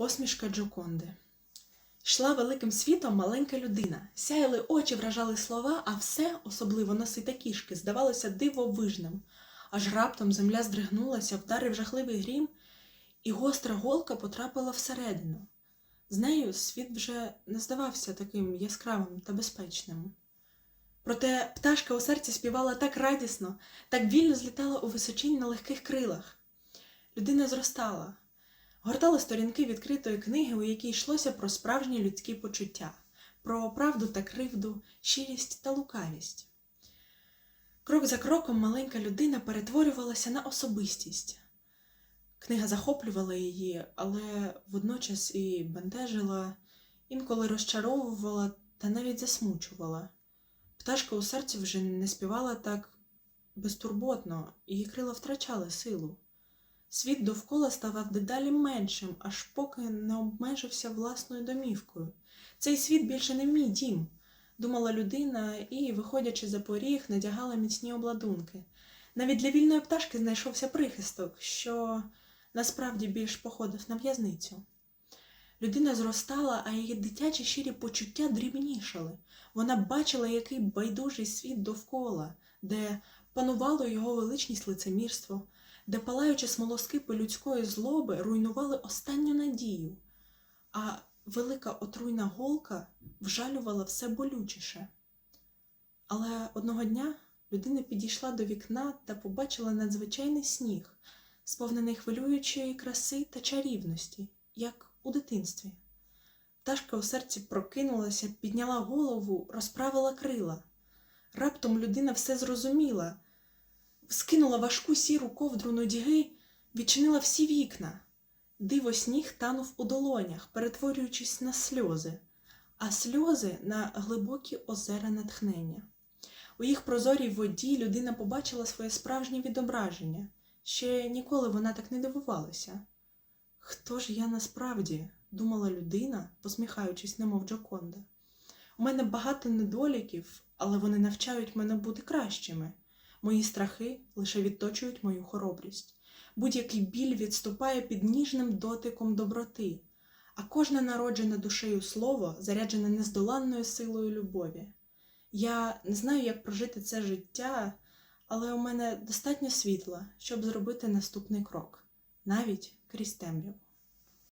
Посмішка Джоконди. Йшла великим світом маленька людина. Сяяли очі, вражали слова, а все, особливо носи та кішки, здавалося дивовижним. Аж раптом земля здригнулася, вдарив жахливий грім, і гостра голка потрапила всередину. З нею світ вже не здавався таким яскравим та безпечним. Проте пташка у серці співала так радісно, так вільно злітала у височинь на легких крилах. Людина зростала, гортала сторінки відкритої книги, у якій йшлося про справжні людські почуття, про правду та кривду, щирість та лукавість. Крок за кроком маленька людина перетворювалася на особистість. Книга захоплювала її, але водночас і бентежила, інколи розчаровувала та навіть засмучувала. Пташка у серці вже не співала так безтурботно, її крила втрачали силу. Світ довкола ставав дедалі меншим, аж поки не обмежився власною домівкою. Цей світ більше не мій дім, думала людина і, виходячи за поріг, надягала міцні обладунки. Навіть для вільної пташки знайшовся прихисток, що насправді більш походив на в'язницю. Людина зростала, а її дитячі щирі почуття дрібнішали. Вона бачила, який байдужий світ довкола, де панувало його величність лицемірство, де палаючі смолоскипи людської злоби руйнували останню надію, а велика отруйна голка вжалювала все болючіше. Але одного дня людина підійшла до вікна та побачила надзвичайний сніг, сповнений хвилюючої краси та чарівності, як у дитинстві. Пташка у серці прокинулася, підняла голову, розправила крила. Раптом людина все зрозуміла, скинула важку сіру ковдру нудьги, відчинила всі вікна. Диво сніг танув у долонях, перетворюючись на сльози, а сльози на глибокі озера натхнення. У їх прозорій воді людина побачила своє справжнє відображення. Ще ніколи вона так не дивувалася. Хто ж я насправді? думала людина, посміхаючись, немов Джоконда. У мене багато недоліків, але вони навчають мене бути кращими. Мої страхи лише відточують мою хоробрість. Будь-який біль відступає під ніжним дотиком доброти, а кожне народжене душею слово заряджене нездоланною силою любові. Я не знаю, як прожити це життя, але у мене достатньо світла, щоб зробити наступний крок, навіть крізь темряву.